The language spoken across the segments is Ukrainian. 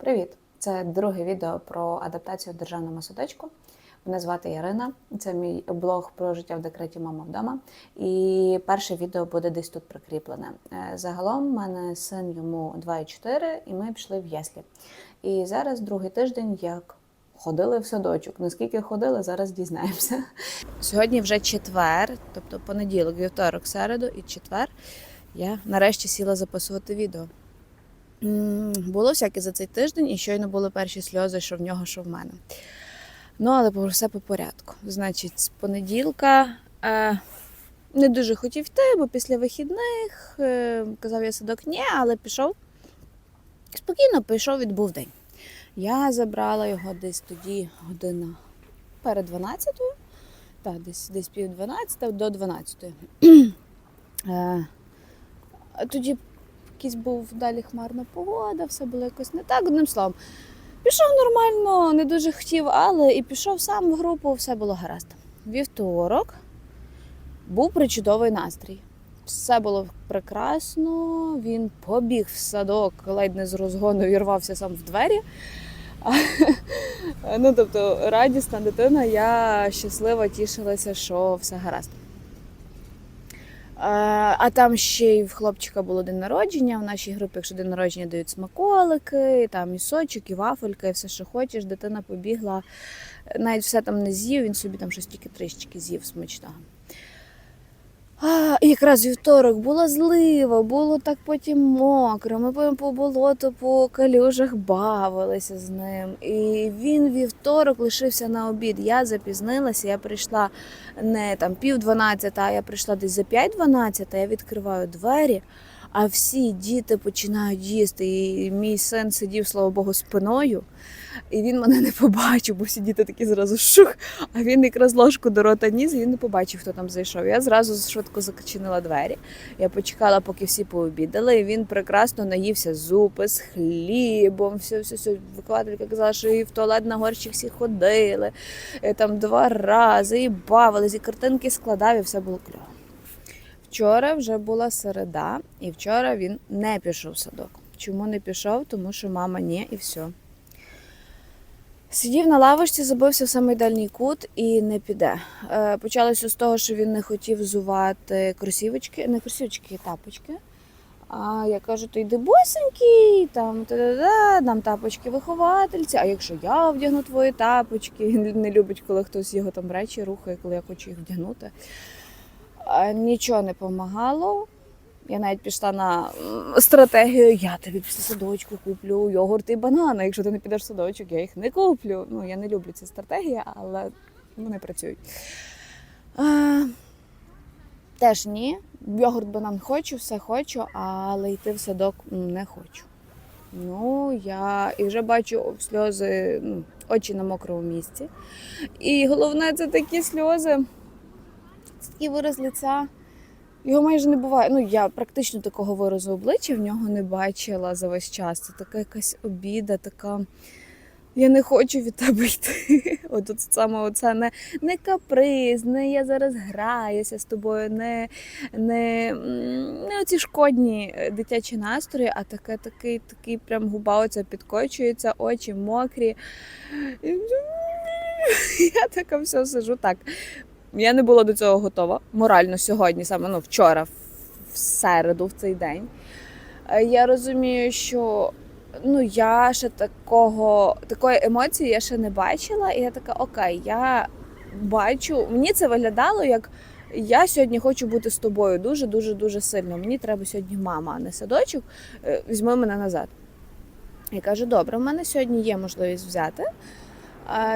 Привіт! Це друге відео про адаптацію в державному садочку. Мене звати Ярина. Це мій блог про життя в декреті Мама вдома. І перше відео буде десь тут прикріплене. Е, Загалом в мене син йому 2,4, і ми пішли в яслі. І зараз другий тиждень як ходили в садочок. Наскільки ходили, зараз дізнаємося. Сьогодні вже четвер, тобто понеділок, вівторок, середу і четвер. Я нарешті сіла записувати відео. Було всяке за цей тиждень, і щойно були перші сльози, що в нього, що в мене. Ну, але про все по порядку. Значить, з понеділка е, не дуже хотів йти, бо після вихідних е, казав я садок ні, але пішов. Спокійно пішов, відбув день. Я забрала його десь тоді година перед 12-ю, так, десь, десь пів 12 до 12-ї. Е, тоді якийсь був далі хмарна погода, все було якось не так. Одним словом, пішов нормально, не дуже хотів, але і пішов сам в групу, все було гаразд. Вівторок був причудовий настрій. Все було прекрасно. Він побіг в садок, ледь не з розгону вірвався сам в двері. Ну, тобто, радісна дитина, я щаслива тішилася, що все гаразд. А а там ще й в хлопчика було день народження. В нашій групі, якщо день народження дають смаколики, там і сочок, і вафелька, і все, що хочеш. Дитина побігла, навіть все там не з'їв, він собі там щось тільки трішечки з'їв смачного. А, якраз вівторок була злива, було так потім мокро. Ми потім по болоту, по калюжах бавилися з ним. І він вівторок лишився на обід. Я запізнилася, я прийшла не там пів дванадцята, а я прийшла десь за п'ять дванадцята, я відкриваю двері, а всі діти починають їсти. І мій син сидів, слава Богу, спиною. І він мене не побачив, бо всі діти такі зразу шух. А він якраз ложку до рота ніс, і він не побачив, хто там зайшов. Я зразу швидко закачинила двері. Я почекала, поки всі пообідали. І він прекрасно наївся зупи з хлібом. Все, все, все. Викладалька казала, що і в туалет на горщик всі ходили е, там два рази, і бавились, і картинки складав, і все було кльово. Вчора вже була середа, і вчора він не пішов в садок. Чому не пішов? Тому що мама ні, і все. Сидів на лавочці, забився в самий дальній кут і не піде. Е, Почалося з того, що він не хотів взувати кросівочки, не кросівочки, тапочки. А я кажу, то йди босенький, там та-да-да, нам тапочки виховательці. А якщо я вдягну твої тапочки, він не любить, коли хтось його там речі рухає, коли я хочу їх вдягнути. Нічого не допомагало. Я навіть пішла на стратегію, я тобі після садочку куплю йогурт і банани. Якщо ти не підеш в садочок, я їх не куплю. Ну, я не люблю ці стратегії, але вони працюють. Теж ні. Йогурт банан хочу, все хочу, але йти в садок не хочу. Ну, я і вже бачу сльози, ну, очі на мокрому місці. І головне, це такі сльози, такий вираз лиця. Його майже не буває. Ну, я практично такого виразу обличчя в нього не бачила за весь час. Це така якась обіда, така. Я не хочу від тебе йти. От тут саме оце не, не каприз, не я зараз граюся з тобою, не, не, не оці шкодні е, дитячі настрої, а таке, такий, такий прям губа оця підкочується, очі мокрі. Я така все сижу так. Я не була до цього готова морально сьогодні, саме ну, вчора, в середу, в цей день. Е, Я розумію, що ну, я ще такого, такої емоції я ще не бачила, і я така, окей, я бачу, мені це виглядало як. Я сьогодні хочу бути з тобою дуже, дуже, дуже сильно. Мені треба сьогодні мама, а не садочок. Е, Візьми мене назад. Я кажу, добре, в мене сьогодні є можливість взяти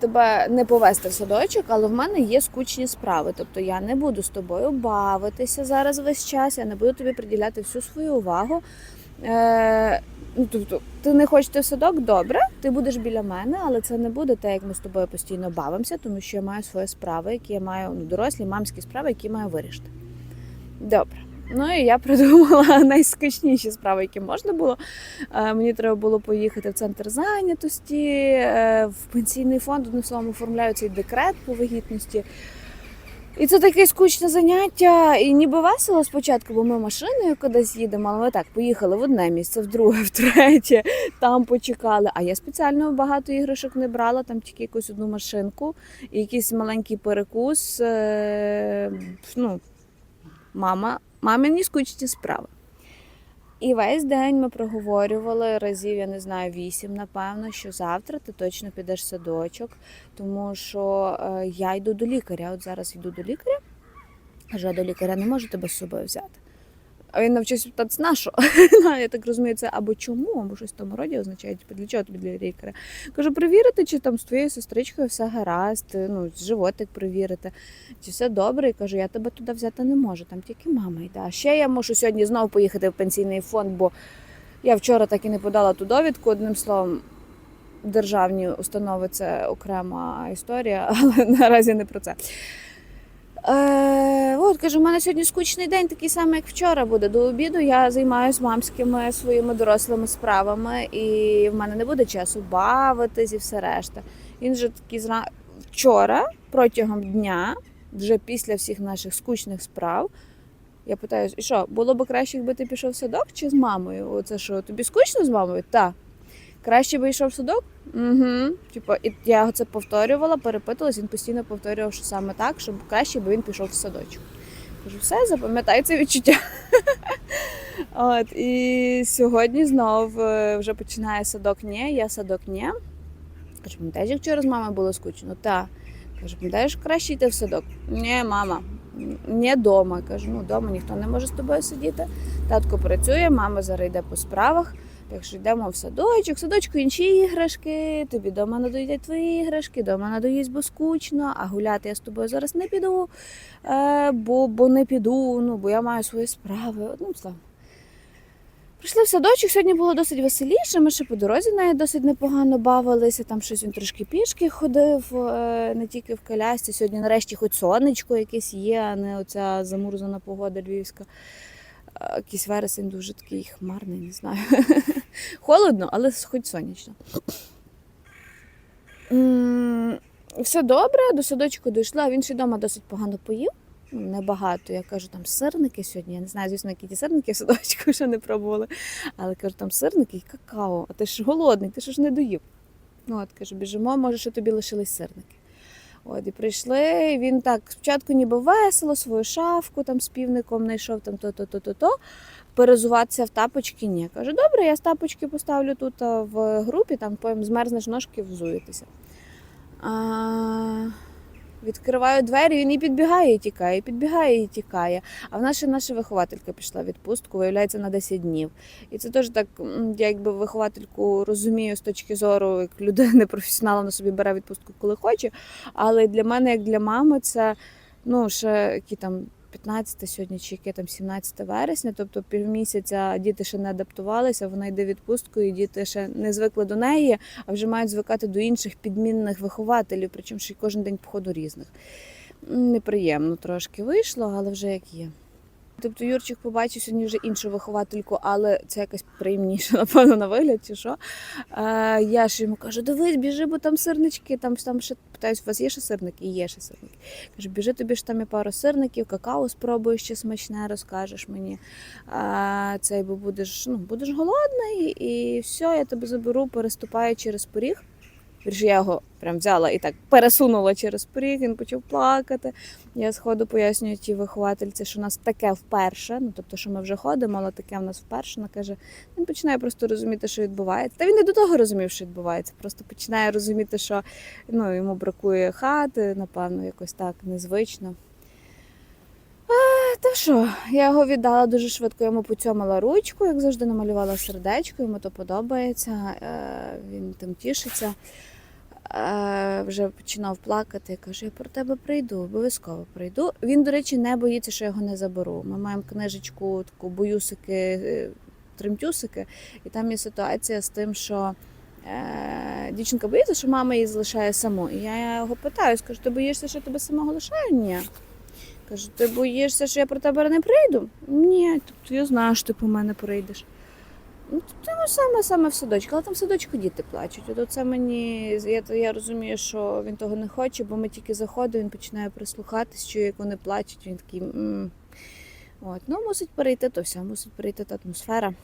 тебе не повести в садочок, але в мене є скучні справи. Тобто я не буду з тобою бавитися зараз весь час, я не буду тобі приділяти всю свою увагу. Е, ну, тобто, ти не хочеш в садок, добре, ти будеш біля мене, але це не буде те, як ми з тобою постійно бавимося, тому що я маю свої справи, які я маю ну, дорослі, мамські справи, які маю вирішити. Добре. Ну і я придумала найскучніші справи, які можна було. Е, Мені треба було поїхати в центр зайнятості, е, в пенсійний фонд, одним словом, оформляю цей декрет по вагітності. І це таке скучне заняття, і ніби весело спочатку, бо ми машиною кудись їдемо, але ми так поїхали в одне місце, в друге, в третє, там почекали. А я спеціально багато іграшок не брала, там тільки якусь одну машинку і якийсь маленький перекус. Е, ну, мама, мамині скучні справи. І весь день ми проговорювали разів, я не знаю, вісім, напевно, що завтра ти точно підеш в садочок, тому що е, я йду до лікаря. От зараз йду до лікаря. Кажу, я до лікаря не можу тебе з собою взяти. А він навчився питатися, на що? Ну, я так розумію, це або чому, або щось в тому роді означає, типу, для чого тобі для лікаря. Кажу, перевірити, чи там з твоєю сестричкою все гаразд, ну, животик перевірити, чи все добре. І кажу, я тебе туди взяти не можу, там тільки мама йде. А ще я можу сьогодні знову поїхати в пенсійний фонд, бо я вчора так і не подала ту довідку. Одним словом, державні установи це окрема історія, але наразі не про це. Е, от, кажу, у мене сьогодні скучний день, такий самий, як вчора буде. До обіду я займаюся мамськими своїми дорослими справами, і в мене не буде часу бавитись і все решта. Він же такий зра... вчора, протягом дня, вже після всіх наших скучних справ, я питаю, і що, було б краще, якби ти пішов в садок чи з мамою? Оце що, тобі скучно з мамою? Так. Краще би йшов в садок? Угу. Типу, і я це повторювала, перепитувалась, він постійно повторював, що саме так, щоб краще би він пішов в садочок. Кажу, все, запам'ятай це відчуття. От, і сьогодні знов е, вже починає садок ні, я садок ні. Кажу, пам'ятаєш, як вчора з мамою було скучно? Так. Кажу, пам'ятаєш, краще йти в садок? Ні, мама, не вдома. Кажу, ну вдома ніхто не може з тобою сидіти. Татко працює, мама зараз йде по справах. Так що йдемо в садочок, в садочку інші іграшки, тобі вдома надоїдять твої іграшки, вдома надоїсть, бо скучно, а гуляти я з тобою зараз не піду, е, бо, бо не піду, ну, бо я маю свої справи. Одним. Прийшли в садочок, сьогодні було досить веселіше. Ми ще по дорозі навіть досить непогано бавилися. Там щось він трошки пішки ходив, е, не тільки в колясці. Сьогодні нарешті хоч сонечко якесь є, а не оця замурзана погода львівська. Якийсь вересень дуже такий хмарний, не знаю. Холодно, але хоч сонячно. Все добре, до садочку дійшла. Він ще вдома досить погано поїв. Небагато. Я кажу, там сирники сьогодні. Я не знаю, звісно, які ті сирники в садочку ще не пробували. Але кажу, там сирники і какао. А ти ж голодний, ти ж не доїв. Ну, от кажу, біжимо, може, що тобі лишились сирники. От, і прийшли. і Він так спочатку ніби весело, свою шафку там з півником знайшов там то-то, то-то, то. Перезуватися в тапочки ні. Каже, добре, я з тапочки поставлю тут в групі, там потім змерзнеш ножки, взуєтеся. А, відкриваю двері, він і підбігає, і тікає, і підбігає і тікає. А в нас ще наша вихователька пішла в відпустку, виявляється, на 10 днів. І це теж так, я якби виховательку розумію з точки зору, як людина професіонала на собі бере відпустку, коли хоче. Але для мене, як для мами, це ну, ще які там 15 сьогодні, чи яке там 17 вересня, тобто півмісяця діти ще не адаптувалися, вона йде відпусткою, діти ще не звикли до неї, а вже мають звикати до інших підмінних вихователів, причому ще й кожен день походу різних. Неприємно трошки вийшло, але вже як є. Тобто Юрчик побачив сьогодні вже іншу виховательку, але це якась приємніша, напевно, на вигляд, чи що. Е, я ж йому кажу, дивись, біжи, бо там сирнички, там, там ще питаюсь, у вас є ще сирники? І є ще сирники. Кажу, біжи тобі ж там є пару сирників, какао спробуєш ще смачне, розкажеш мені. А, цей, бо будеш, ну, будеш голодний, і все, я тебе заберу, переступаю через поріг. Вірше, я його прям взяла і так пересунула через поріг, він почав плакати. Я сходу пояснюю тій виховательці, що у нас таке вперше. Ну тобто, що ми вже ходимо, але таке в нас вперше. Вона каже, він починає просто розуміти, що відбувається. Та він не до того розумів, що відбувається. Просто починає розуміти, що ну, йому бракує хати, напевно, якось так незвично. Та що, я його віддала дуже швидко, йому поцьомила ручку, як завжди намалювала сердечко, йому то подобається, е, він тим тішиться. Е, Вже починав плакати. Я кажу, я про тебе прийду, обов'язково прийду. Він, до речі, не боїться, що я його не заберу. Ми маємо книжечку, таку боюсики, е, тремтюсики, і там є ситуація з тим, що е, дівчинка боїться, що мама її залишає саму. І я його питаю, скажу, ти боїшся, що тебе самого лишаю? Ні. Кажу, ти боїшся, що я про тебе не прийду? Ні, тобто я знаю, що ти по мене прийдеш. Ну, тому саме саме в садочку, але там в садочку діти плачуть. От це мені я, я розумію, що він того не хоче, бо ми тільки заходимо, він починає прислухатись, чує, як вони плачуть. Він такий. м От, ну мусить перейти, то все, мусить перейти та атмосфера.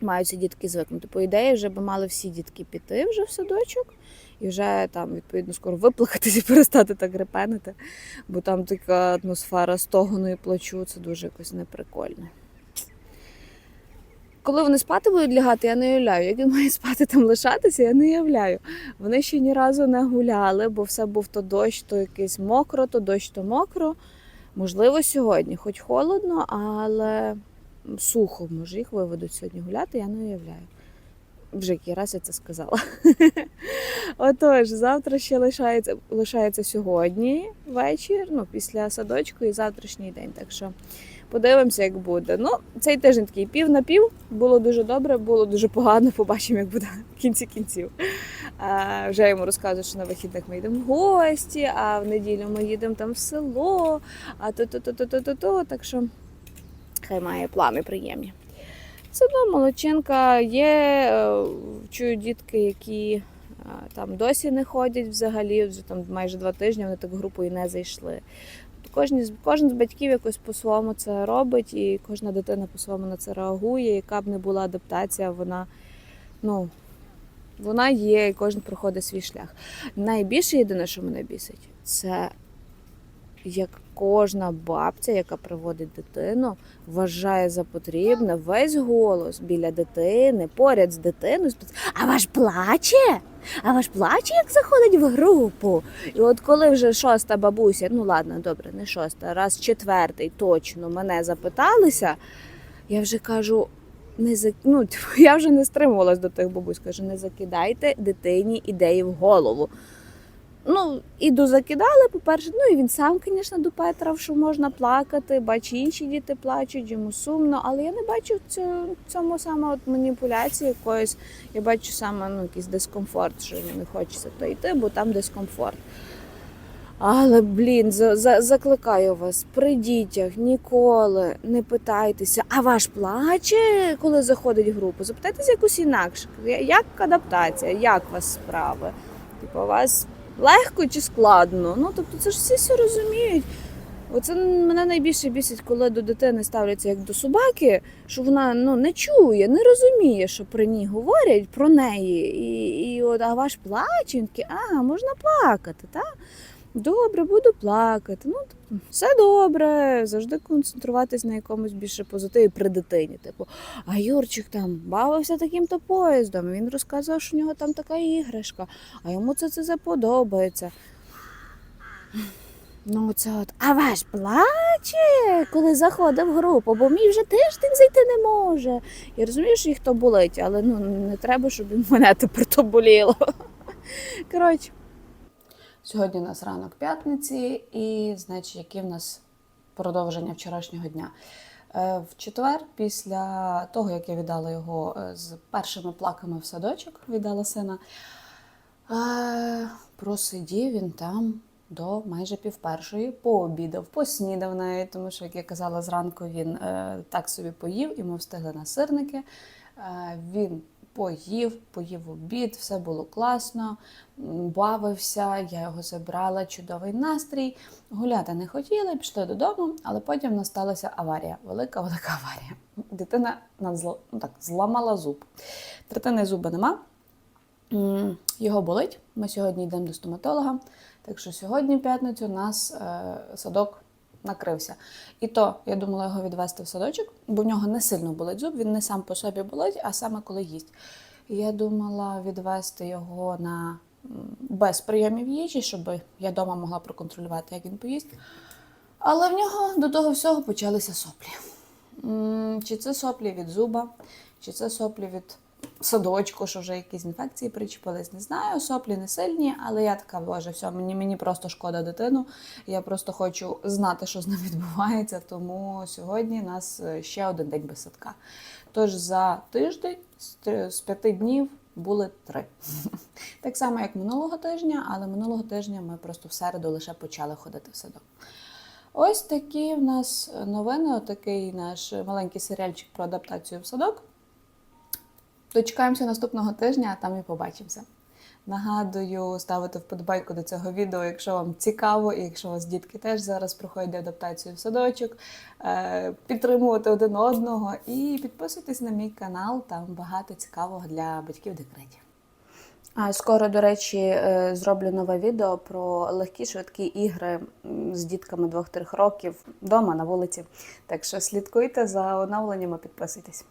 Мають дітки звикнути. По ідеї, вже би мали всі дітки піти вже в садочок і вже там, відповідно, скоро виплакатись і перестати так репенити, бо там така атмосфера стогону і плачу, це дуже якось неприкольно. Коли вони спати будуть лягати, я не уявляю. Як він має спати там лишатися, я не уявляю. Вони ще ні разу не гуляли, бо все був то дощ, то якийсь мокро, то дощ, то мокро. Можливо, сьогодні, хоч холодно, але сухо, може, їх виведуть сьогодні гуляти, я не уявляю. Вже який раз я це сказала. Отож, завтра ще лишається, лишається сьогодні вечір, ну, після садочку і завтрашній день. Так що подивимося, як буде. Ну, цей тиждень такий пів на пів. Було дуже добре, було дуже погано. Побачимо, як буде в кінці кінців. А, вже йому розказую, що на вихідних ми йдемо в гості, а в неділю ми їдемо там в село, а то-то-то-то-то-то. Так що хай має плани приємні. Все одно молодчинка є. е, Чую дітки, які е, там досі не ходять взагалі, вже там майже два тижні вони так групою не зайшли. Кожен, з- кожен з батьків якось по-своєму це робить, і кожна дитина по-своєму на це реагує. Яка б не була адаптація, вона, ну, вона є, і кожен проходить свій шлях. Найбільше єдине, що мене бісить, це як кожна бабця, яка приводить дитину, вважає за потрібне весь голос біля дитини, поряд з дитиною. А ваш плаче? А ваш плаче, як заходить в групу? І от коли вже шоста бабуся, ну ладно, добре, не шоста, раз четвертий точно мене запиталися, я вже кажу. Не за... ну, я вже не стримувалась до тих бабусь, кажу, не закидайте дитині ідеї в голову. Ну, і дозакидали, по-перше, ну і він сам, звісно, допетрав, що можна плакати, бачу, інші діти плачуть, йому сумно, але я не бачу в цьому, саме от маніпуляції якоїсь. Я бачу саме ну, якийсь дискомфорт, що йому не хочеться то йти, бо там дискомфорт. Але, блін, за, за, закликаю вас, при дітях ніколи не питайтеся, а ваш плаче, коли заходить в групу? Запитайтеся якусь інакше. Як адаптація, як у вас справи? Типу, у вас легко чи складно? Ну, тобто, це ж всі все розуміють. Оце мене найбільше бісить, коли до дитини ставляться як до собаки, що вона ну, не чує, не розуміє, що при ній говорять, про неї. І, і от, а ваш плач, він такий, а, можна плакати, так? Добре, буду плакати. Ну, все добре, завжди концентруватись на якомусь більше позитиві при дитині. Типу, а Юрчик там бавився таким-то поїздом. Він розказував, що в нього там така іграшка, а йому це це подобається. Ну, це от, а ваш плаче, коли заходив в групу, бо мій вже тиждень зайти не може. Я розумію, що їх то болить, але ну не треба, щоб мене тепер то боліло. Коротше. Сьогодні у нас ранок п'ятниці, і, значить, яке в нас продовження вчорашнього дня. Е, В четвер, після того, як я віддала його е, з першими плаками в садочок, віддала сина, е, просидів він там до майже півпершої, пообідав, поснідав навіть, тому що, як я казала, зранку він так собі поїв, і ми встигли на сирники. Він поїв, поїв обід, все було класно, бавився, я його забрала, чудовий настрій. Гуляти не хотіли, пішли додому, але потім в нас сталася аварія, велика велика аварія. Дитина надзла- ну, так, зламала зуб. Третини зуба нема. Його болить. Ми сьогодні йдемо до стоматолога. Так що сьогодні, в п'ятницю, нас е, садок накрився. І то я думала його відвести в садочок, бо в нього не сильно болить зуб, він не сам по собі болить, а саме коли їсть. Я думала відвести його на без прийомів їжі, щоб я вдома могла проконтролювати, як він поїсть. Але в нього до того всього почалися соплі. Чи це соплі від зуба, чи це соплі від садочку, що вже якісь інфекції причепились, не знаю. Соплі не сильні, але я така, боже, все, мені, мені просто шкода дитину. Я просто хочу знати, що з ним відбувається. Тому сьогодні у нас е, ще один день без садка. Тож за тиждень з п'яти днів були три. Так само, як минулого тижня, але минулого тижня ми просто в середу лише почали ходити в садок. Ось такі в нас новини, отакий наш маленький серіальчик про адаптацію в садок. Дочекаємося наступного тижня, а там і побачимося. Нагадую, ставити вподобайку до цього відео, якщо вам цікаво, і якщо у вас дітки теж зараз проходять адаптацію в садочок, е, підтримувати один одного і підписуйтесь на мій канал, там багато цікавого для батьків декреті. А скоро, до речі, е, зроблю нове відео про легкі швидкі ігри з дітками 2-3 років вдома на вулиці. Так що слідкуйте за оновленнями, підписуйтесь.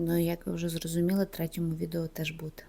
Ну, як ви вже зрозуміли, третьому відео теж буде.